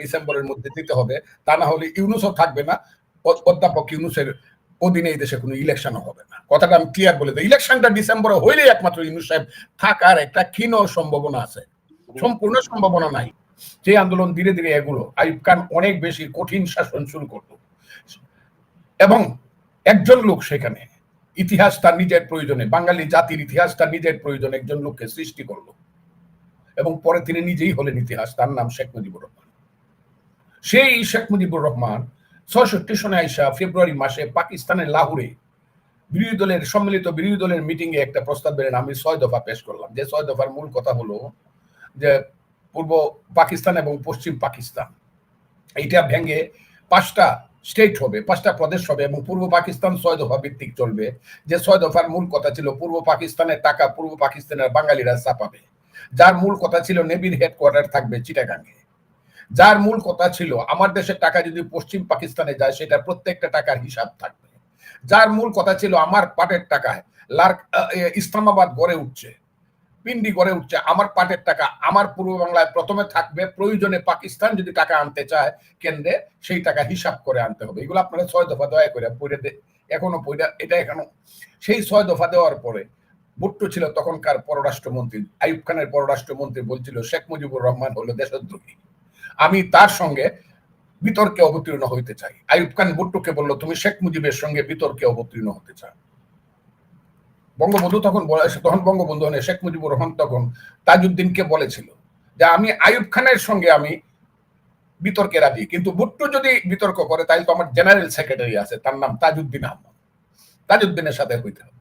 ডিসেম্বরের মধ্যে দিতে হবে, তা না হলে ইউনুসও থাকবে না। অধ্যাপক ইউনুসের অধীনে এই দেশে কোনো ইলেকশনও হবে না। কথাটা আমি ক্লিয়ার বলে দিই ইলেকশনটা ডিসেম্বরে একমাত্র ইউনুস সাহেব থাকার একটা ক্ষীণ সম্ভাবনা আছে। সম্পূর্ণ সম্ভাবনা নাই। যে আন্দোলন ধীরে ধীরে এগুলো আইব খান অনেক বেশি কঠিন শাসন শুরু করল। এবং একজন লোক সেখানে, ইতিহাস তার নিজের প্রয়োজনে, বাঙালি জাতির ইতিহাস তার নিজের প্রয়োজনে একজন লোককে সৃষ্টি করল। এবং পরে তিনি নিজেই হলেন ইতিহাস, তার নাম শেখ মুজিবুর রহমান। সেই শেখ মুজিবুর রহমান ছয়ষট্টি সনে আইসা ফেব্রুয়ারি মাসে পাকিস্তানের লাহোরে বিরোধী দলের, সম্মিলিত বিরোধী দলের মিটিং এ একটা প্রস্তাব দিলেন, আমি ছয় দফা পেশ করলাম। যে ছয় দফার মূল কথা হলো যে পূর্ব পাকিস্তান এবং পশ্চিম পাকিস্তান, এইটা ভেঙে পাঁচটা স্টেট হবে, পাঁচটা প্রদেশ হবে এবং পূর্ব পাকিস্তান ছয় দফা ভিত্তিক চলবে। যে ছয় দফার মূল কথা ছিল, পূর্ব পাকিস্তানের টাকা পূর্ব পাকিস্তানের বাঙালিরা চাপাবে। যার মূল কথা ছিল নেভির হেডকোয়ার্টার থাকবে চিটাগাঙ্গে যার মূল কথা ছিল, আমার দেশের টাকা যদি পশ্চিম পাকিস্তানে যায় সেটা প্রত্যেকটা টাকার হিসাব থাকবে। যার মূল কথা ছিল, আমার পাটের টাকায় লার্ক ইসলামাবাদ গড়ে উঠছে, পিন্ডি গড়ে উঠছে, আমার পাটের টাকা, আমার পূর্ব বাংলায় প্রথমে থাকবে, প্রয়োজনে পাকিস্তান যদি টাকা আনতে চায়, কেন্দ্রে সেই টাকা হিসাব করে আনতে হবে। এগুলো আপনারা ছয় দফা দয়া করে পড়ে এখনও পড়ে, এটা এখনও, সেই ছয় দফা দেওয়ার পরে ভুট্টো ছিল তখনকার পররাষ্ট্রমন্ত্রী। আইব খানের পররাষ্ট্রমন্ত্রী বলছিল, শেখ মুজিবুর রহমান হলো দেশদ্রোহী। আমি তার সঙ্গে বিতর্কে অবতীর্ণ হইতে চাই। আইব খান ভুট্টোকে বলল, তুমি শেখ মুজিবের সঙ্গে বিতর্কে অবতীর্ণ হতে চাও। বঙ্গবন্ধু তখন তখন বঙ্গবন্ধু মানে শেখ মুজিবুর রহমান তখন তাজউদ্দিনকে বলেছিল যে, আমি আইব খানের সঙ্গে আমি বিতর্কে রাজি, কিন্তু ভুট্টো যদি বিতর্ক করে তাহলে তো আমার জেনারেল সেক্রেটারি আছে, তার নাম তাজউদ্দিন আহমদ। তাজউদ্দিনের সাথে হইতে হবে।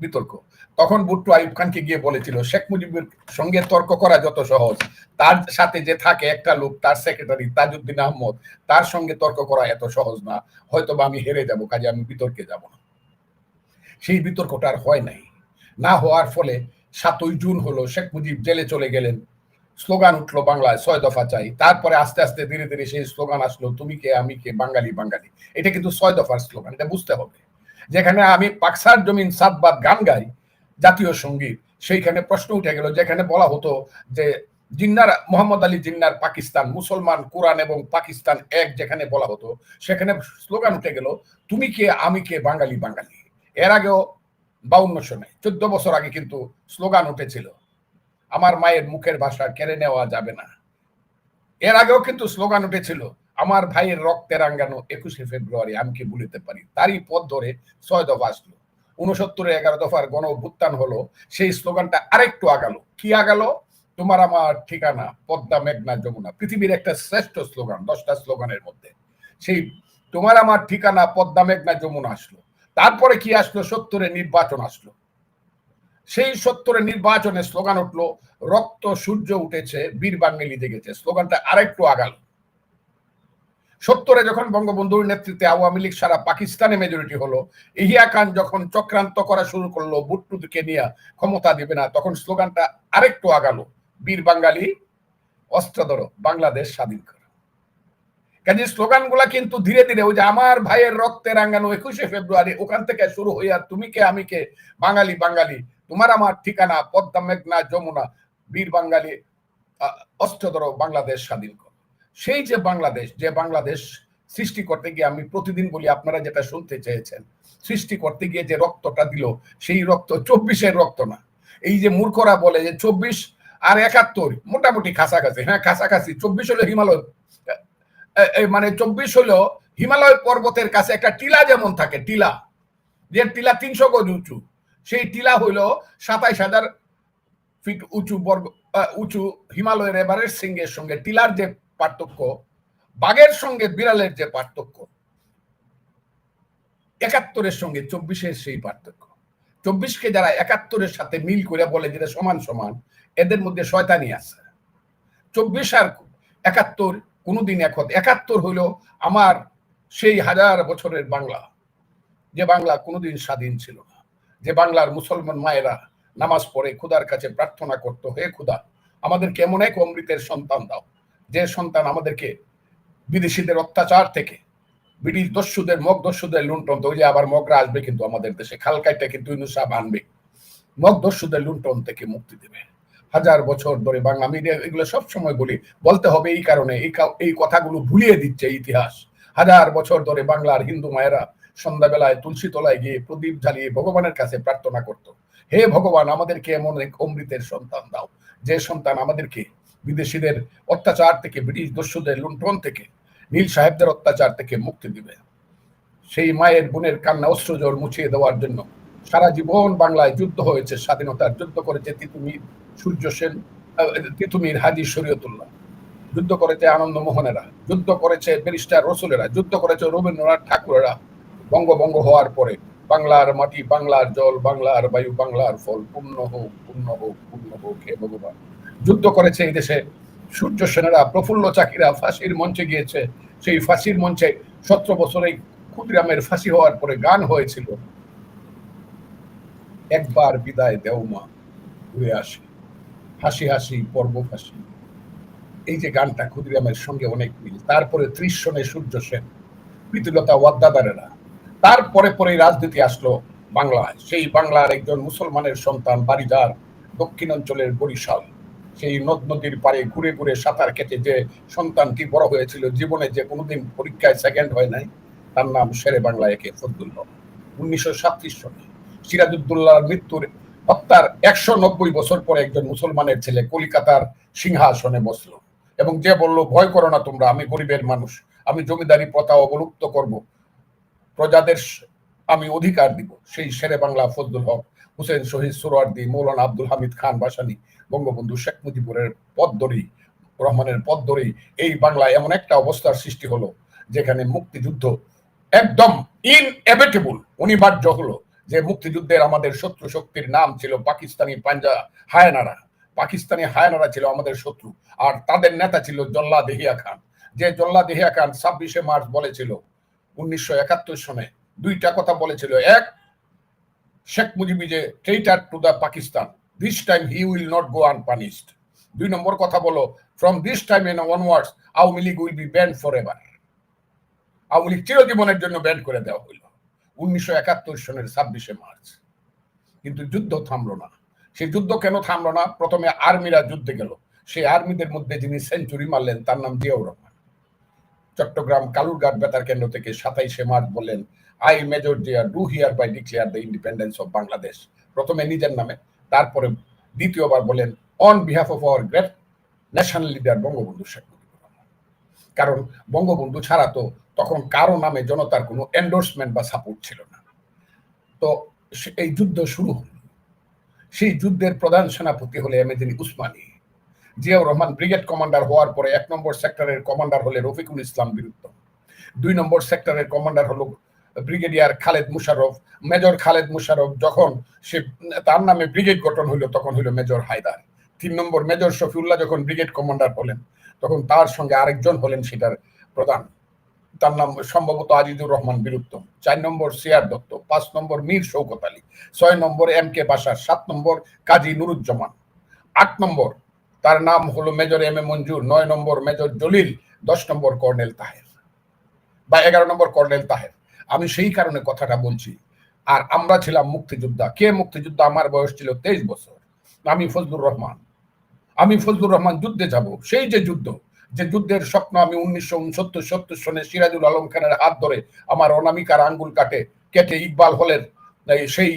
বিতর্ক। তখন ভুট্টো আইব খানকে গিয়ে বলেছিল, শেখ মুজিবের সঙ্গে তর্ক করা যত সহজ। তার সাথে যে থাকে একটা লোক, তার সেক্রেটারি তাজউদ্দিন আহমদ, তার সঙ্গে তর্ক করা এত সহজ না। হয়তো বা আমি হেরে যাব, কাজে আমি বিতর্কে যাব না। সেই বিতর্কটা আর হয় নাই। না হওয়ার ফলে সাতই জুন হলো, শেখ মুজিব জেলে চলে গেলেন। স্লোগান উঠল বাংলায়, ছয় দফা চাই। তারপরে আস্তে আস্তে ধীরে ধীরে সেই স্লোগান আসলো, তুমি কে, আমি কে? বাঙালি বাঙালি। এটা কিন্তু ছয় দফার স্লোগান, এটা বুঝতে হবে। যেখানে আমি পাকসার জমিন সাতবাদ গান গাই, জাতীয় সংগীত, সেইখানে প্রশ্ন উঠে গেল, যেখানে বলা হতো যে জিন্নার, মোহাম্মদ আলী জিন্নার পাকিস্তান, মুসলমান, কোরআন এবং পাকিস্তান এক যেখানে বলা হতো, সেখানে স্লোগান উঠে গেল, তুমি কে, আমি কে, বাঙালি বাঙালি? এর আগেও বাউন্ন সনে চোদ্দ বছর আগে কিন্তু স্লোগান উঠেছিল, আমার মায়ের মুখের ভাষা কেড়ে নেওয়া যাবে না। এর আগেও কিন্তু স্লোগান উঠেছিল আমার ভাইয়ের রক্তে রাঙ্গানো একুশে ফেব্রুয়ারি, আমি কি ভুলিতে পারি? তারই পথ ধরে ছয় দফা আসলো। উনসত্তরে এগারো দফার গণ অভ্যুত্থান হলো, সেই স্লোগানটা আরেকটু আগালো। কি আগালো? তোমার আমার ঠিকানা, পদ্মা, মেঘনা, যমুনা, পৃথিবীর একটা শ্রেষ্ঠ স্লোগান, দশটা স্লোগানের মধ্যে। সেই তোমার আমার ঠিকানা, পদ্মা, মেঘনা, যমুনা আসলো। তারপরে কি আসলো? সত্তরে নির্বাচন আসলো। সেই সত্তরে নির্বাচনে স্লোগান উঠল, রক্ত, সূর্য উঠেছে, বীর বাঙালি জেগেছে। স্লোগানটা আরেকটু আগালো। সত্তরে যখন বঙ্গবন্ধুর নেতৃত্বে আওয়ামী লীগ সারা পাকিস্তানে মেজরিটি হলো ইহিয়া খান যখন চক্রান্ত করা শুরু করল বুট্টুকে নিয়ে ক্ষমতা দিবে না তখন স্লোগানটা আরেকটু আগালো বীর বাঙালি অস্ত্র ধরো বাংলাদেশ স্বাধীন করো। কাজে স্লোগানগুলা কিন্তু ধীরে ধীরে ওই যে আমার ভাইয়ের রক্তে রাঙ্গানো একুশে ফেব্রুয়ারি ওখান থেকে শুরু হইয়া তুমি কে আমি কে বাঙালি বাঙালি তোমার আমার ঠিকানা পদ্মা মেঘনা যমুনা বীর বাঙালি আহ, অস্ত্র বাংলাদেশ স্বাধীন সেই যে বাংলাদেশ যে বাংলাদেশ সৃষ্টি করতে গিয়ে আমি প্রতিদিন বলি, আপনারা যেটা শুনতে চেয়েছেন, সৃষ্টি করতে গিয়ে যে রক্তটা দিল, সেই রক্ত চব্বিশের রক্ত না। এই যে মূর্খরা বলে যে চব্বিশ আর একাত্তর, মোটামুটি কাছাকাছি হ্যাঁ কাছাকাছি চব্বিশ হলো হিমালয় মানে চব্বিশ হলো হিমালয় পর্বতের কাছে একটা টিলা যেমন থাকে, টিলা, যে টিলা তিনশো গজ উঁচু, সেই টিলা হইল সাতাইশ হাজার ফিট উঁচু বর্গ উঁচু হিমালয়ের এভারেস্ট সিংহের সঙ্গে টিলার যে পার্থক্য, বাঘের সঙ্গে বিড়ালের যে পার্থক্য, একাত্তরের সঙ্গে চব্বিশের সেই পার্থক্য। চব্বিশকে যারা একাত্তরের সাথে মিল করে বলে যেটা সমান সমান, এদের মধ্যে শয়তানি আছে। চব্বিশ আর একাত্তর, কোনোদিন এক হতে একাত্তর হইল আমার সেই হাজার বছরের বাংলা। যে বাংলা কোনোদিন স্বাধীন ছিল না। যে বাংলার মুসলমান মায়েরা নামাজ পড়ে, খুদার কাছে প্রার্থনা করতো, হে খুদা, আমাদেরকে এমন এক অমৃতের সন্তান দাও। যে সন্তান আমাদেরকে বিদেশিদের অত্যাচার থেকে, ব্রিটিশ দস্যুদের, মগ দস্যুদের লুণ্ঠন তো ওই যে আবার মগরা আসবে কিন্তু আমাদের দেশে, খালকাইটা কিন্তু ইনুসাব আনবে। মগ দস্যুদের লুণ্ঠন থেকে মুক্তি দেবে। হাজার বছর ধরে বাংলা মিডিয়া এগুলো সব সময় বলি, বলতে হবে এই কারণে, এই কথাগুলো ভুলিয়ে দিচ্ছে ইতিহাস। হাজার বছর ধরে বাংলার হিন্দু মায়েরা সন্ধ্যাবেলায় তুলসী তলায় গিয়ে প্রদীপ জ্বালিয়ে ভগবানের কাছে প্রার্থনা করত। হে ভগবান, আমাদেরকে এমন এক অমৃতের সন্তান দাও। যে সন্তান আমাদেরকে বিদেশিদের অত্যাচার থেকে, ব্রিটিশ দস্যুদের লুণ্ঠন থেকে, নীল সাহেবদের অত্যাচার থেকে মুক্তি দিবে। সেই মায়ের বোনের কান্না অস্ত্রজল মুছিয়ে দেওয়ার জন্য সারা জীবন বাংলায় যুদ্ধ হয়েছে, স্বাধীনতার যুদ্ধ করেছে তিতুমির সূর্য সেন তিতুমির হাজি শরীয়তুল্লাহ। যুদ্ধ করেছে আনন্দ মোহনেরা যুদ্ধ করেছে ব্যারিস্টার রসুলেরা, যুদ্ধ করেছে রবীন্দ্রনাথ ঠাকুরেরা। বঙ্গভঙ্গ হওয়ার পরে বাংলার মাটি, বাংলার জল, বাংলার বায়ু, বাংলার ফল, পূর্ণ হোক পূর্ণ হোক পূর্ণ হোক, হে ভগবান। যুদ্ধ করেছে এই দেশে। সূর্য সেনেরা, প্রফুল্ল চাকিরা ফাঁসির মঞ্চে গিয়েছে। সেই ফাঁসির মঞ্চে সতেরো বছরে ক্ষুদিরামের ফাঁসি হওয়ার পরে গান হয়েছিল। একবার বিদায় দেও মা, ঘুরে আসি। হাসি হাসি, পর্ব ফাঁসি। এই যে গানটা ক্ষুদিরামের সঙ্গে অনেক মিল। তারপরে ত্রিশ সনে সূর্য সেন, প্রীতিলতা ওয়াদ্দাদারেরা। তারপরে পরে রাজনীতি আসলো বাংলায়। সেই বাংলার একজন মুসলমানের সন্তান বাড়িদার দক্ষিণ অঞ্চলের বরিশাল। সেই নদ নদীর পারে ঘুরে ঘুরে সাঁতার কেটে যে সন্তানটি বড় হয়েছিল, জীবনে যে কোনোদিন পরীক্ষায় সেকেন্ড হয় নাই, তার নাম শেরে বাংলা একে ফজলুল হক উনিশশো সাতত্রিশ সনে সিরাজউদ্দৌলার মৃত্যুর হত্যার একশো নব্বই বছর পরে একজন মুসলমানের ছেলে কলিকাতার সিংহাসনে বসল এবং যে বলল, ভয় করো না তোমরা, আমি গরিবের মানুষ, আমি জমিদারি প্রথা অবলুপ্ত করব, প্রজাদের আমি অধিকার দিব। সেই শেরে বাংলা ফজলুল হক হুসেন শহীদ সুরওয়ার্দি, মৌলানা আব্দুল হামিদ খান বাসানি, বঙ্গবন্ধু শেখ মুজিবুরের পথ ধরেই রহমানের পথ ধরেই এই বাংলায় এমন একটা অবস্থার সৃষ্টি হলো, যেখানে মুক্তিযুদ্ধ একদম ইনএভিটেবল অনিবার্য হলো, যে মুক্তিযুদ্ধের আমাদের শত্রু শক্তির নাম ছিল পাকিস্তানি পাঞ্জা হায়নারা। পাকিস্তানি হায়নারা ছিল আমাদের শত্রু, আর তাদের নেতা ছিল জল্লা দেহিয়া খান। যে জল্লা দেহিয়া খান ছাব্বিশে মার্চ বলেছিল, উনিশশো একাত্তর সনে দুইটা কথা বলেছিল। এক শেখ মুজিবি যে traitor to the Pakistan this time he will not go unpunished দুই নম্বর কথা বলো from this time and onwards Awami League will be banned for ever Awami League চিরজীবনের জন্য ব্যান্ড করে দেওয়া হইল। উনিশশো একাত্তর সনের ছাব্বিশে মার্চ। কিন্তু যুদ্ধ থামলো না। সেই যুদ্ধ কেন থামলো না? প্রথমে আর্মিরা যুদ্ধে গেল। সেই আর্মিদের মধ্যে যিনি সেঞ্চুরি মারলেন, তার নাম জিয়াউর রহমান। চট্টগ্রাম কালুরঘাট বেতার কেন্দ্র থেকে সাতাইশে মার্চ বললেন I major Zia do hereby declare the independence of Bangladesh প্রথমে নিজের নামে, তারপরে দ্বিতীয়বার বলেন on behalf of our great national leader Bangabandhu Sheikh Mujibur কারণ বঙ্গবন্ধু ছাড়া তো তখন কারও নামে জনতার কোনো এন্ডোর্সমেন্ট বা সাপোর্ট ছিল না। তো এই যুদ্ধ শুরু হলো। সেই যুদ্ধের প্রধান সেনাপতি হলে এমেদিনী উসমানী। জিয়াউর রহমান ব্রিগেড কমান্ডার হওয়ার পরে এক নম্বর সেক্টরের কমান্ডার হলে রফিকুল ইসলাম বিরুদ্ধ। দুই নম্বর সেক্টরের কমান্ডার হলো ব্রিগেডিয়ার খালেদ মুশারফ মেজর খালেদ মুশারফ যখন সে, তার নামে ব্রিগেড গঠন হইল, তখন হইল মেজর হায়দার। তিন নম্বর মেজর শফিউল্লাহ যখন ব্রিগেড কমান্ডার হলেন, তখন তার সঙ্গে আরেকজন হলেন সেটার প্রধান। তার নাম সম্ভবত আজিজুর রহমান বীরুত্তম চার নম্বর সিয়ার দত্ত, পাঁচ নম্বর মীর শৌকত আলী, ছয় নম্বর এম কে বাসার, সাত নম্বর কাজী নুরুজ্জামান। আট নম্বর, তার নাম হলো মেজর এম এ মঞ্জুর, নয় নম্বর মেজর জলিল, দশ নম্বর কর্নেল তাহের বা এগারো নম্বর কর্নেল তাহের। আমি সেই কারণে কথাটা বলছি। আর আমরা ছিলাম মুক্তিযোদ্ধা। কে মুক্তিযোদ্ধা? আমার বয়স ছিল তেইশ বছর। আমি ফজলুর রহমান। আমি ফজলুর রহমান যুদ্ধে যাব। সেই যে যুদ্ধ, যে যুদ্ধের স্বপ্ন আমি উনিশশো উনসত্তর, সত্তর সনে সিরাজুল আলম খানের হাত ধরে আমার অনামিকার আঙ্গুল কাটে, কেটে ইকবাল হলের সেই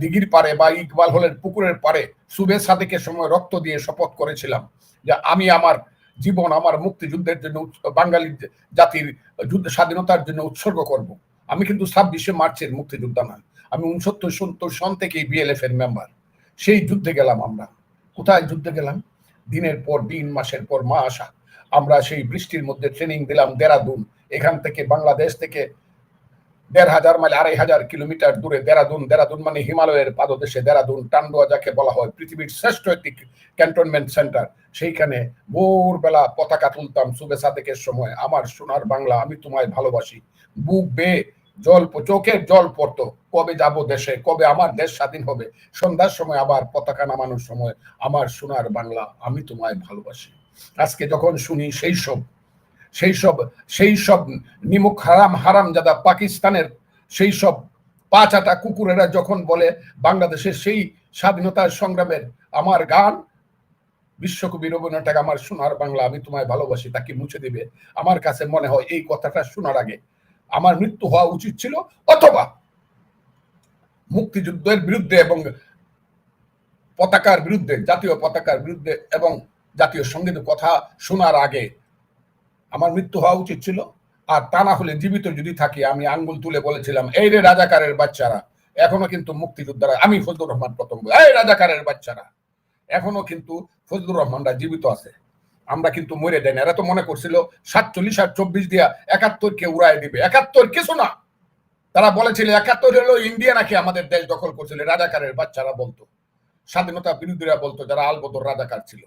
দিঘির পারে বা ইকবাল হলের পুকুরের পারে সুবে সাদেকের সময় রক্ত দিয়ে শপথ করেছিলাম যে আমি আমার জীবন, আমার মুক্তিযুদ্ধের জন্য বাঙালি জাতির যুদ্ধ স্বাধীনতার জন্য উৎসর্গ করব। আমি কিন্তু ছাব্বিশে মার্চের মুক্তিযোদ্ধা না আমি উনসত্তর সত্তর সন থেকেই বিএলএফ এর মেম্বার সেই যুদ্ধে গেলাম আমরা। কোথায় যুদ্ধে গেলাম? দিনের পর দিন, মাসের পর মাস আমরা সেই বৃষ্টির মধ্যে ট্রেনিং দিলাম, দেরাদুন। এখান থেকে বাংলাদেশ থেকে দেড় হাজার মাইল, আড়াই হাজার কিলোমিটার দূরে দেরাদুন। দেরাদুন মানে হিমালয়ের পাদদেশে। দেরাদুন টান্ডুয়া, যাকে বলা হয় পৃথিবীর শ্রেষ্ঠ একটি ক্যান্টনমেন্ট সেন্টার। সেইখানে ভোরবেলা পতাকা তুলতাম সুবে সাদেকের সময়। আমার সোনার বাংলা আমি তোমায় ভালোবাসি। বুক বেয়ে জল চোখের জল পড়তো। কবে যাব দেশে? কবে আমার দেশ স্বাধীন হবে? সন্ধ্যার সময় আবার পতাকা নামানোর সময় আমার সোনার বাংলা আমি তোমায় ভালোবাসি। আজকে যখন শুনি সেই সব সেই সব সেই সব নিমুখ হারাম হারাম যাদা পাকিস্তানের সেই সব পাঁচাটা কুকুরেরা যখন বলে বাংলাদেশের সেই স্বাধীনতার সংগ্রামের আমার গান, বিশ্বকবি রবীন্দ্রনাথ ঠাকুর আমার সোনার বাংলা, আমি তোমায় ভালোবাসি তাকে মুছে দিবে? আমার কাছে মনে হয় এই কথাটা শোনার আগে আমার মৃত্যু হওয়া উচিত ছিল, অথবা মুক্তিযুদ্ধের বিরুদ্ধে এবং পতাকার বিরুদ্ধে, জাতীয় পতাকার বিরুদ্ধে এবং জাতীয় সঙ্গীতের কথা শোনার আগে আমার মৃত্যু হওয়া উচিত ছিল। আর তা না হলে জীবিত যদি থাকি, আমি আঙ্গুল তুলে বলেছিলাম, এই রে রাজাকারের বাচ্চারা, এখনও কিন্তু মুক্তিযোদ্ধারা, আমি ফজলুর রহমান প্রথম এই রাজাকারের বাচ্চারা, এখনও কিন্তু ফজলুর রহমানরা জীবিত আছে। আমরা কিন্তু মরে যাই না। এরা তো মনে করছিল, সাতচল্লিশ আর চব্বিশ দিয়া একাত্তর কে উড়াই দিবে। একাত্তর কিছু না। তারা বলেছিল, একাত্তর হলো ইন্ডিয়া নাকি আমাদের দেশ দখল করছিল? রাজাকারের বাচ্চারা বলতো। স্বাধীনতা বিরোধীরা বলতো, যারা আলবদর রাজাকার ছিল।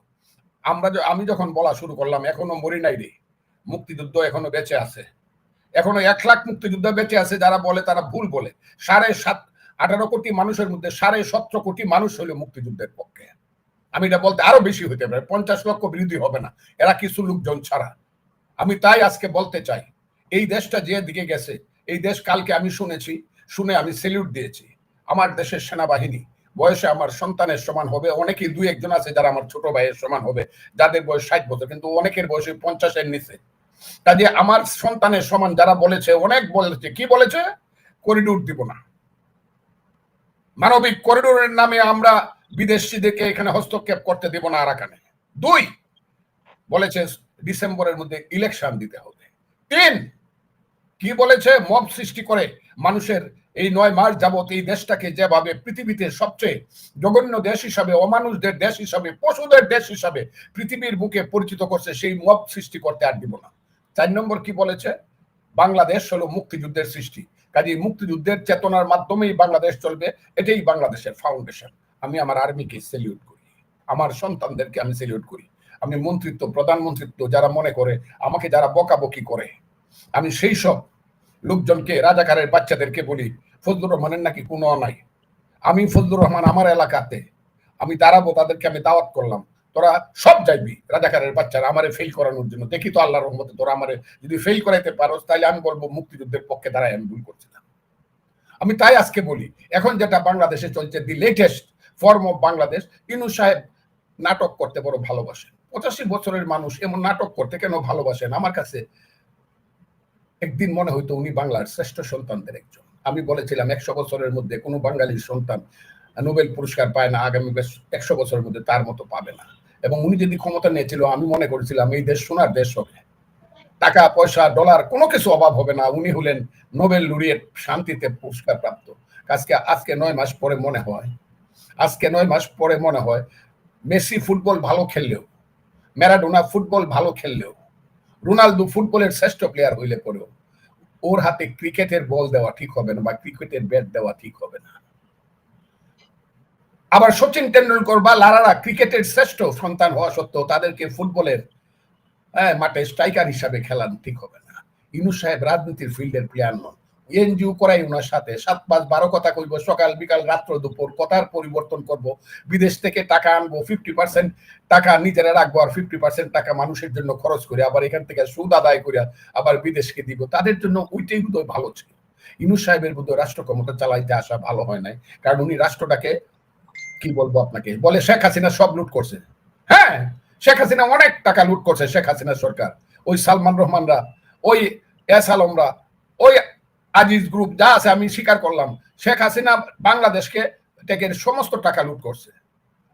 আমরা আমি যখন বলা শুরু করলাম, এখনও মরি নাই রে। মুক্তিযুদ্ধ এখনও বেঁচে আছে। এখনও এক লাখ মুক্তিযুদ্ধ বেঁচে আছে, যারা বলে তারা ভুল বলে। সাড়ে সাত, আঠারো কোটি মানুষের মধ্যে সাড়ে সতেরো কোটি মানুষ হলো মুক্তিযুদ্ধের পক্ষে। আমি এটা বলতে আরও বেশি হইতে পারে, পঞ্চাশ লক্ষ বিরোধী হবে না, এরা কিছু লোকজন ছাড়া। আমি তাই আজকে বলতে চাই, এই দেশটা যে দিকে গেছে, এই দেশ কালকে আমি শুনেছি, শুনে আমি সেলিউট দিয়েছি। আমার দেশের সেনাবাহিনী, বয়সে আমার সন্তানের সমান হবে, অনেকেই দুই একজন আছে যারা আমার ছোট ভাইয়ের সমান হবে, যাদের বয়স ষাট বছর, কিন্তু অনেকের বয়সে পঞ্চাশের নিচে। কাজে আমার সন্তানের সমান যারা বলেছে, অনেক বলেছে। কি বলেছে? করিডোর দিব না। মানবিক করিডোরের নামে আমরা বিদেশিদেরকে এখানে হস্তক্ষেপ করতে দেব না আরাকানে দুই, বলেছে ডিসেম্বরের মধ্যে ইলেকশন দিতে হবে। তিন, কি বলেছে? মব সৃষ্টি করে মানুষের এই নয় মাস যাবত এই দেশটাকে যেভাবে পৃথিবীতে সবচেয়ে জঘন্য দেশ হিসাবে, অমানুষদের দেশ হিসাবে, পশুদের দেশ হিসাবে পৃথিবীর বুকে পরিচিত করছে, সেই মব সৃষ্টি করতে আর দিব না। চার নম্বর কি বলেছে? বাংলাদেশ হলো মুক্তিযুদ্ধের সৃষ্টি। কাজে মুক্তিযুদ্ধের চেতনার মাধ্যমেই বাংলাদেশ চলবে, এটাই বাংলাদেশের ফাউন্ডেশন আমি আমার আর্মিকে সেলিউট করি। আমার সন্তানদেরকে আমি সেলিউট করি। আমি মন্ত্রিত্ব, প্রধানমন্ত্রিত্ব যারা মনে করে, আমাকে যারা বকাবকি করে। আমি সেই সব লোকজনকে, রাজাকারের বাচ্চাদেরকে বলি, ফজলুর রহমানের নাকি কোনো নাই? আমি ফজলুর রহমান আমার এলাকাতে। আমি দাঁড়াবো, তাদেরকে আমি দাওয়াত করলাম। তোরা সব যাইবি, রাজাকারের বাচ্চারা, আমারে ফেল করানোর জন্য। দেখি তো আল্লাহর রহমতে তোরা আমারে যদি ফেল করাইতে পারোস তাহলে আমি বলব মুক্তিযুদ্ধের পক্ষে দাঁড়াই আমি ভুল করছিলাম আমি তাই আজকে বলি, এখন যেটা বাংলাদেশে চলছে the latest form of Bangladesh Inu সাহেব নাটক করতে বড় ভালোবাসেন। পঁচাশি বছরের মানুষ এমন নাটক করতে কেন ভালোবাসেন? আমার কাছে একদিন মনে হইতো উনি বাংলার শ্রেষ্ঠ সন্তানদের একজন। আমি বলেছিলাম, একশো বছরের মধ্যে কোনো বাঙালির সন্তান নোবেল পুরস্কার পায় না, আগামী একশো বছরের মধ্যে তার মতো পাবে না। এবং উনি যদি ক্ষমতা নিয়েছিল, আমি মনে করেছিলাম এই দেশ সোনার দেশ হবে। টাকা, পয়সা ডলার কোনো কিছু অভাব হবে না। উনি হলেন নোবেল লুরিয়েট শান্তিতে পুরস্কার প্রাপ্ত। আজকে আজকে নয় মাস পরে মনে হয়, আজকে নয় মাস পরে মনে হয়, মেসি ফুটবল ভালো খেললেও, ম্যারাডোনা ফুটবল ভালো খেললেও, রোনালদো ফুটবলের শ্রেষ্ঠ প্লেয়ার হইলে পরেও, ওর হাতে ক্রিকেটের বল দেওয়া ঠিক হবে না বা ক্রিকেটের ব্যাট দেওয়া ঠিক হবে না। আবার সচিন টেন্ডুলকর বা লারারা ক্রিকেটের শ্রেষ্ঠ সন্তান হওয়া সত্ত্বেও তাদেরকে ফুটবলের হ্যাঁ, মাঠে স্ট্রাইকার হিসাবে খেলান ঠিক হবে না। ইনু সাহেব রাজনীতির ফিল্ডের প্লেয়ার নন। এনজিও করাই ওনার সাথে। সাত পাঁচ বারো কথা কইব সকাল বিকাল রাত্র দুপুর কথার পরিবর্তন করব। বিদেশ থেকে টাকা আনব ফিফটি পার্সেন্ট টাকা নিজেরা রাখব আর ফিফটি পার্সেন্ট টাকা মানুষের জন্য খরচ করে আবার এখান থেকে সুদ আদায় করে আবার বিদেশকে দিব। তাদের জন্য ওইটাই বোধহয় ভালো ছিল। ইনুস সাহেবের বোধহয় রাষ্ট্র ক্ষমতা চালাইতে আসা ভালো হয় নাই। কারণ উনি রাষ্ট্রটাকে কি বলব আপনাকে? বলে শেখ হাসিনা সব লুট করছে। হ্যাঁ শেখ হাসিনা অনেক টাকা লুট করছে শেখ হাসিনা সরকার। ওই সালমান রহমানরা, ওই এস আলমরা, ওই আজিজ গ্রুপ যা আছে আমি স্বীকার করলাম, শেখ হাসিনা বাংলাদেশকে থেকে সমস্ত টাকা লুট করছে।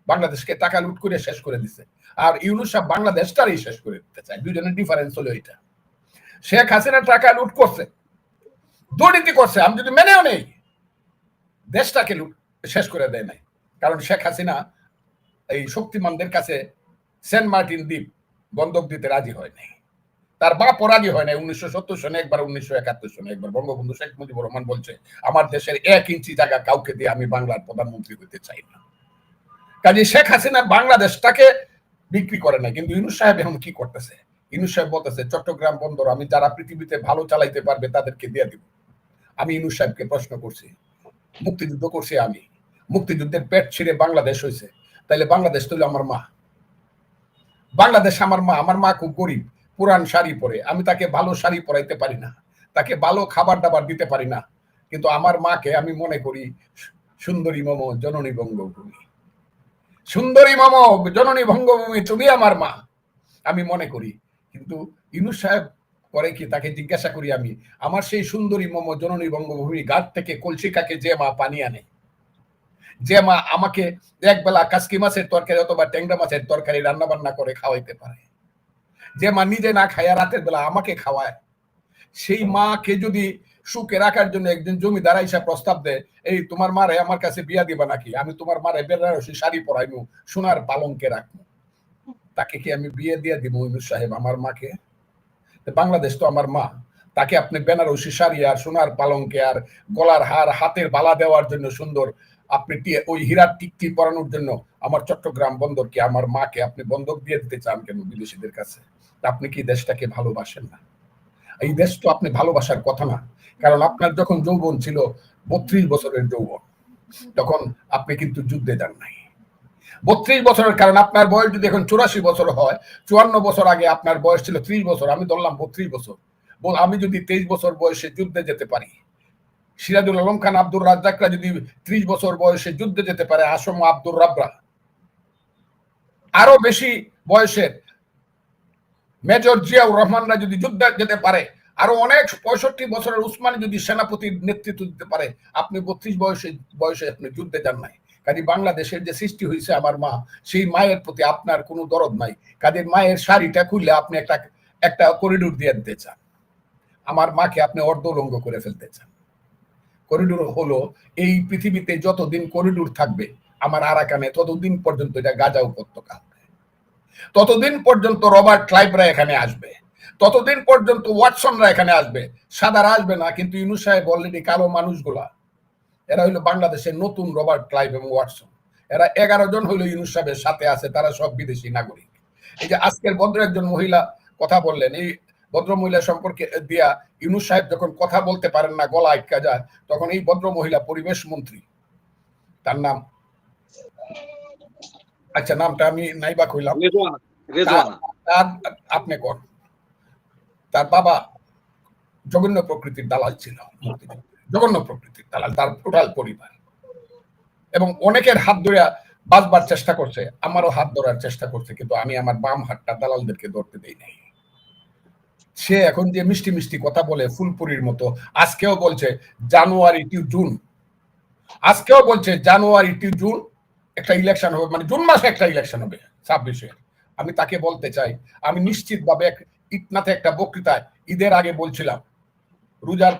বাংলাদেশকে টাকা লুট করে শেষ করে দিছে। আর ইউনুস সাহেব বাংলাদেশটারই শেষ করে দিতে চায়। দুজনের ডিফারেন্স হলো এটা শেখ হাসিনা টাকা লুট করছে। দুর্নীতি করছে। আমি যদি মেনেও নেই, দেশটাকে লুট শেষ করে দেয় নাই। কারণ শেখ হাসিনা এই শক্তিমানদের কাছে সেন্ট মার্টিন দ্বীপ বন্ধক দিতে রাজি হয় নাই। তার বাপ রাজি হয় নাই উনিশশো সত্তর সনে একবার, উনিশশো একাত্তর সনে একবার। বঙ্গবন্ধু শেখ মুজিবুর রহমান বলছে, আমার দেশের এক ইঞ্চি জায়গা কাউকে দিয়ে আমি বাংলার প্রধানমন্ত্রী হতে চাই না। কাজে শেখ হাসিনা বাংলাদেশটাকে বিক্রি করে না কিন্তু ইনুস সাহেব এখন কি করতেছে? ইনুস সাহেব বলতেছে, চট্টগ্রাম বন্দর, আমি যারা পৃথিবীতে ভালো চালাইতে পারবে তাদেরকে দিয়ে দিব। আমি ইনুস সাহেবকে প্রশ্ন করছি, মুক্তিযুদ্ধ করছি আমি। মুক্তিযুদ্ধের পেট ছিঁড়ে বাংলাদেশ হয়েছে তাইলে বাংলাদেশ তো আমার মা। বাংলাদেশ আমার মা। আমার মা খুব গরিব, পুরান শাড়ি পরে। আমি তাকে ভালো শাড়ি পরাইতে পারি না। তাকে ভালো খাবার দাবার দিতে পারি না। কিন্তু আমার মাকে আমি মনে করি সুন্দরী মম, জননী বঙ্গভূমি। সুন্দরী মম, জননী ভঙ্গভূমি তুমি আমার মা। আমি মনে করি। কিন্তু ইনু সাহেব করে কি তাকে জিজ্ঞাসা করি আমি, আমার সেই সুন্দরী মম, জননী বঙ্গভূমি গাছ থেকে কলসিকাকে যে মা পানি আনে? যে মা আমাকে একবেলা কাসকি মাছের তরকারি অথবা ট্যাংরা মাছের তরকারি রান্না বান্না করে খাওয়াইতে পারে। যে মা নিজে না খায় রাতের বেলা আমাকে খাওয়ায়, সেই মাকে যদি সুখে রাখার জন্য একজন জমিদার আইসা প্রস্তাব দেয়, এই তোমার মারে আমার কাছে বিয়া দিবা নাকি? আমি তোমার মারে বেনারসি শাড়ি পরাইমু, সোনার পালঙ্কে রাখব তাকে কি আমি বিয়ে দিয়ে দিব ইনুস সাহেব, আমার মাকে? বাংলাদেশ তো আমার মা। তাকে আপনি বেনারসি শাড়ি আর সোনার পালঙ্কে আর গলার হার, হাতের বালা দেওয়ার জন্য সুন্দর আপনি ওই হীরার টিকটি পরানোর জন্য আমার চট্টগ্রাম বন্দরকে, আমার মাকে আপনি বন্ধক দিয়ে দিতে চান কেন বিদেশিদের কাছে? আপনি কি দেশটাকে ভালোবাসেন না? এই দেশ তো আপনি ভালোবাসার কথা না। কারণ আপনার যখন যৌবন ছিল বত্রিশ বছরের যৌবন, তখন আপনি কিন্তু যুদ্ধে যান নাই। বত্রিশ বছরের কারণ আপনার বয়স যদি এখন চুরাশি বছর হয়, চুয়ান্ন বছর আগে আপনার বয়স ছিল ত্রিশ বছর, আমি ধরলাম বত্রিশ বছর। আমি যদি তেইশ বছর বয়সে যুদ্ধে যেতে পারি সিরাজুল আলম খান, আব্দুর রাজ্জাকরা যদি ত্রিশ বছর বয়সে যুদ্ধে যেতে পারে, আসম আব্দুর রাবরা। আরও বেশি বয়সের মেজর জিয়াউর রহমানরা যদি যুদ্ধে যেতে পারে, আরও অনেক পঁয়ষট্টি বছরের উসমানী যদি সেনাপতির নেতৃত্ব দিতে পারে, আপনি বত্রিশ বয়সে বয়সে আপনি যুদ্ধে যান নাই। কাজে বাংলাদেশের যে সৃষ্টি হয়েছে আমার মা, সেই মায়ের প্রতি আপনার কোনো দরদ নাই। কাজে মায়ের শাড়িটা খুললে আপনি একটা একটা করিডোর দিয়ে দিতে চান। আমার মাকে আপনি অর্ধলঙ্গ করে ফেলতে চান। করিডোর হলো এই পৃথিবীতে যতদিন করিডোর থাকবে, আমার আরাকানে ততদিন পর্যন্ত এটা গাজা উপত্যকা। ততদিন পর্যন্ত রবার্ট ক্লাইভরা এখানে আসবে। ততদিন পর্যন্ত ওয়াটসনরা এখানে আসবে। সাদারা আসবে না, কিন্তু ইউনুস সাহেব অলরেডি কালো মানুষগুলা। এরা হইল বাংলাদেশের নতুন রবার্ট ক্লাইভ এবং ওয়াটসন। এরা এগারো জন হইল ইউনুস সাহেবের সাথে আছে, তারা সব বিদেশি নাগরিক। এই যে আজকের ভদ্র একজন মহিলা কথা বললেন, এই ভদ্র মহিলা সম্পর্কে দিয়া ইউনুস সাহেব যখন কথা বলতে পারেন না গলা আটকা যায় তখন এই ভদ্র মহিলা পরিবেশ মন্ত্রী। তার নাম? আচ্ছা নামটা আমি নাইবা কইলাম। আপনি কোন? তার বাবা জঘন্য প্রকৃতির দালাল ছিল জঘন্য প্রকৃতির দালাল তার টোটাল পরিবার। এবং অনেকের হাত ধরে বাঁচবার চেষ্টা করছে আমারও হাত ধরার চেষ্টা করছে কিন্তু আমি আমার বাম হাতটা দালালদেরকে ধরতে দেই নাই। সে এখন যে মিষ্টি মিষ্টি কথা বলে ফুলপুরির মতো। আজকেও বলছে, জানুয়ারি টু জুন। আজকেও বলছে, জানুয়ারি টু জুন একটা ইলেকশন হবে। মানে জুন মাসে একটা ইলেকশন হবে, ছাব্বিশে। আমি তাকে বলতে চাই, আমি নিশ্চিতভাবে ইটনাতে একটা বক্তৃতায় ঈদের আগে বলছিলাম, রোজার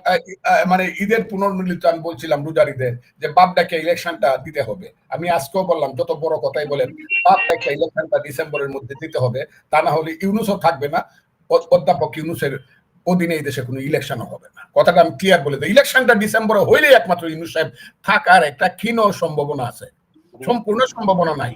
মানে ঈদের পুনর্মিলিত আমি বলছিলাম রোজার ঈদের, যে বাপডাকে ইলেকশনটা দিতে হবে। আমি আজকেও বললাম, যত বড় কথাই বলেন, বাপডাকে ইলেকশনটা ডিসেম্বরের মধ্যে দিতে হবে, তা না হলে ইউনুসও থাকবে না অধ্যাপক ইউনুসের অধীনে এই দেশে কোনো ইলেকশনও হবে না। কথাটা আমি ক্লিয়ার বলে দিই। ইলেকশনটা ডিসেম্বরে হইলেই একমাত্র ইউনুস সাহেব থাকার একটা ক্ষীণ সম্ভাবনা আছে। সম্পূর্ণ সম্ভাবনা নাই।